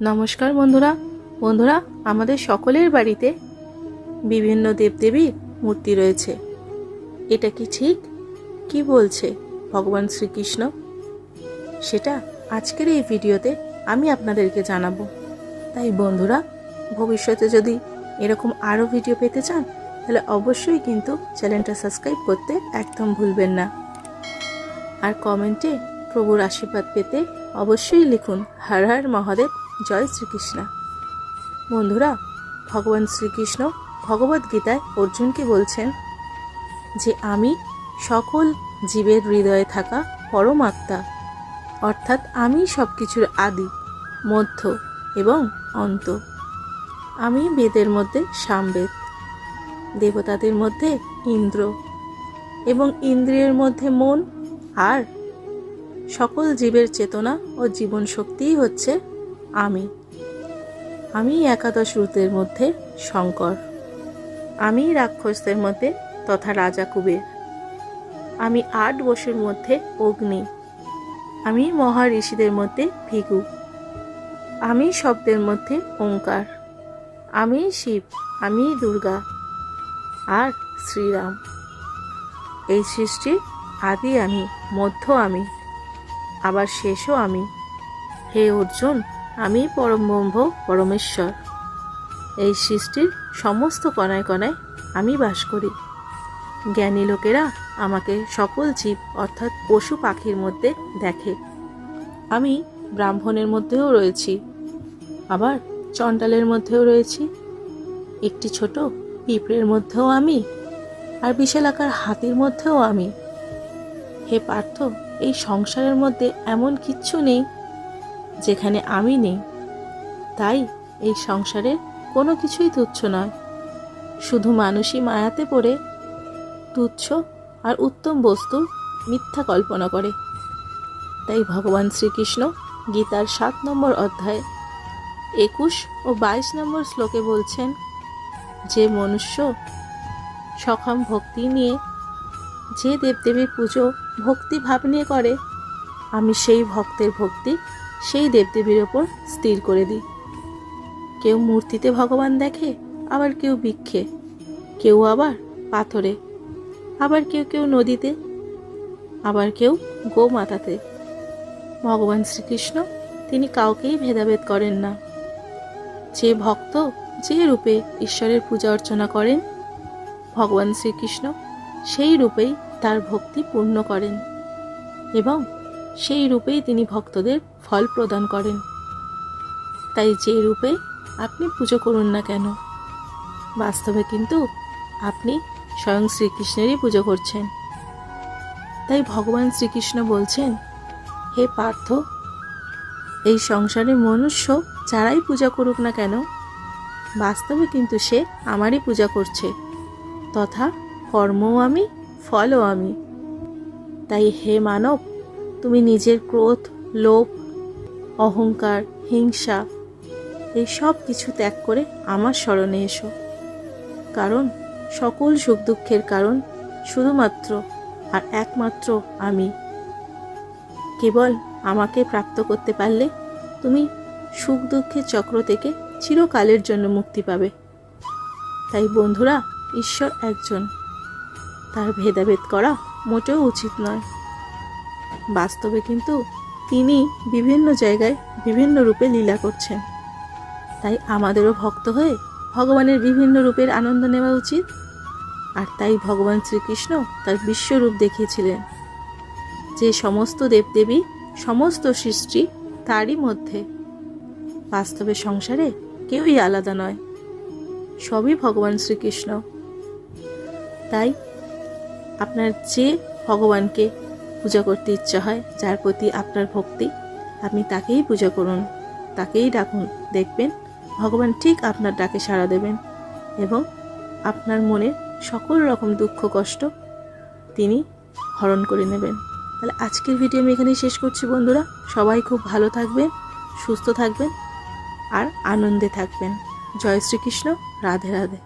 নমস্কার বন্ধুরা। বন্ধুরা, আমাদের সকলের বাড়িতে বিভিন্ন দেবদেবীর মূর্তি রয়েছে। এটা কি ঠিক? কি বলছে ভগবান শ্রীকৃষ্ণ? সেটা আজকের এই ভিডিওতে আমি আপনাদেরকে জানাব। তাই বন্ধুরা, ভবিষ্যতে যদি এরকম আরও ভিডিও পেতে চান, তাহলে অবশ্যই কিন্তু চ্যানেলটা সাবস্ক্রাইব করতে একদম ভুলবেন না। আর কমেন্টে প্রভুর আশীর্বাদ পেতে অবশ্যই লিখুন, হর হর মহাদেব। জয় শ্রীকৃষ্ণ। বন্ধুরা, ভগবান শ্রীকৃষ্ণ ভগবদ গীতায় অর্জুনকে বলছেন যে, আমি সকল জীবের হৃদয়ে থাকা পরমাত্মা, অর্থাৎ আমি সব কিছুর আদি, মধ্য এবং অন্ত। আমি বেদের মধ্যে সামবেদ, দেবতাদের মধ্যে ইন্দ্র এবং ইন্দ্রিয়ের মধ্যে মন, আর সকল জীবের চেতনা ও জীবন শক্তিই হচ্ছে আমি। আমি একাদশ রূপের মধ্যে শঙ্কর। আমি রাক্ষসদের মধ্যে তথা রাজা কুবের। আমি আট বসুর মধ্যে অগ্নি। আমি মহা ঋষিদের মধ্যে ভিগু। আমি শব্দের মধ্যে ওঙ্কার। আমি শিব। আমি দুর্গা। আর শ্রীরাম। এই সৃষ্টির আদি আমি, মধ্য আমি। আবার শেষও আমি। হে অর্জুন আমি পরম ব্রহ্ম, পরমেশ্বর। এই সৃষ্টির সমস্ত কণায় কণায় আমি বাস করি। জ্ঞানী লোকেরা আমাকে সকল জীব, অর্থাৎ পশু পাখির মধ্যে দেখে। আমি ব্রাহ্মণের মধ্যেও রয়েছি, আবার চণ্ডালের মধ্যেও রয়েছি। একটি ছোট পিঁপড়ের মধ্যেও আমি, আর বিশালাকার হাতির মধ্যেও আমি। হে পার্থ, এই সংসারের মধ্যে এমন কিচ্ছু নেই যেখানে আমি নেই। তাই এই সংসারে কোনো কিছুই তুচ্ছ নয়। শুধু মানুষই মায়াতে পড়ে, তুচ্ছ আর উত্তম বস্তু মিথ্যা কল্পনা করে। তাই ভগবান শ্রীকৃষ্ণ গীতার সাত নম্বর অধ্যায়, একুশ ও বাইশ নম্বর শ্লোকে বলছেন, যে মনুষ্য সক্ষম ভক্তি নিয়ে যে দেবদেবীর পুজো ভক্তি ভাব নিয়ে করে, আমি সেই ভক্তের ভক্তি সেই দেবদেবীর ওপর স্থির করে দিই। কেউ মূর্তিতে ভগবান দেখে, আবার কেউ বৃক্ষে কেউ আবার পাথরে। আবার কেউ কেউ নদীতে। আবার কেউ গোমাতাতে। ভগবান শ্রীকৃষ্ণ, তিনি কাউকেই ভেদাভেদ করেন না। যে ভক্ত, যে রূপে ঈশ্বরের পূজা অর্চনা করেন, ভগবান শ্রীকৃষ্ণ সেই রূপেই তার ভক্তি পূর্ণ করেন এবং সেই রূপেই তিনি ভক্তদের ফল প্রদান করেন। তাই যে রূপে আপনি পুজো করুন না কেন? বাস্তবে কিন্তু আপনি স্বয়ং শ্রীকৃষ্ণেরই পুজো করছেন। তাই ভগবান শ্রীকৃষ্ণ বলছেন, হে পার্থ, এই সংসারে মনুষ্য যারাই পূজা করুক না কেন, বাস্তবে কিন্তু সে আমারই পূজা করছে, তথা কর্মও আমি, ফলও আমি। তাই হে মানব তুমি নিজের ক্রোধ, লোভ, অহংকার, হিংসা, এই সব কিছু ত্যাগ করে আমার স্মরণে এসো। কারণ সকল সুখ দুঃখের কারণ শুধুমাত্র আর একমাত্র আমি। কেবল আমাকে প্রাপ্ত করতে পারলে তুমি সুখ দুঃখের চক্র থেকে চিরকালের জন্য মুক্তি পাবে। তাই বন্ধুরা, ঈশ্বর একজন। তার ভেদাভেদ করা মোটেও উচিত নয়। বাস্তবে কিন্তু তিনি বিভিন্ন জায়গায় বিভিন্ন রূপে লীলা করছেন। তাই আমাদেরও ভক্ত হয়ে ভগবানের বিভিন্ন রূপের আনন্দ নেওয়া উচিত। আর তাই ভগবান শ্রীকৃষ্ণ তার বিশ্বরূপ দেখিয়েছিলেন। যে সমস্ত দেবদেবী, সমস্ত সৃষ্টি তারই মধ্যে। বাস্তবে সংসারে কেউই আলাদা নয়, সবই ভগবান শ্রীকৃষ্ণ। তাই আপনার যে ভগবানকে পূজা করতে ইচ্ছা হয়, যার প্রতি আপনার ভক্তি, আপনি তাকেই পূজা করুন, তাকেই ডাকুন, দেখবেন ভগবান ঠিক আপনার ডাকে সাড়া দেবেন এবং আপনার মনের সকল রকম দুঃখ, কষ্ট তিনি হরণ করে নেবেন। তাহলে আজকের ভিডিও আমি এখানেই শেষ করছি বন্ধুরা। সবাই খুব ভালো থাকবেন, সুস্থ থাকবেন আর আনন্দে থাকবেন। জয় শ্রীকৃষ্ণ, রাধে রাধে।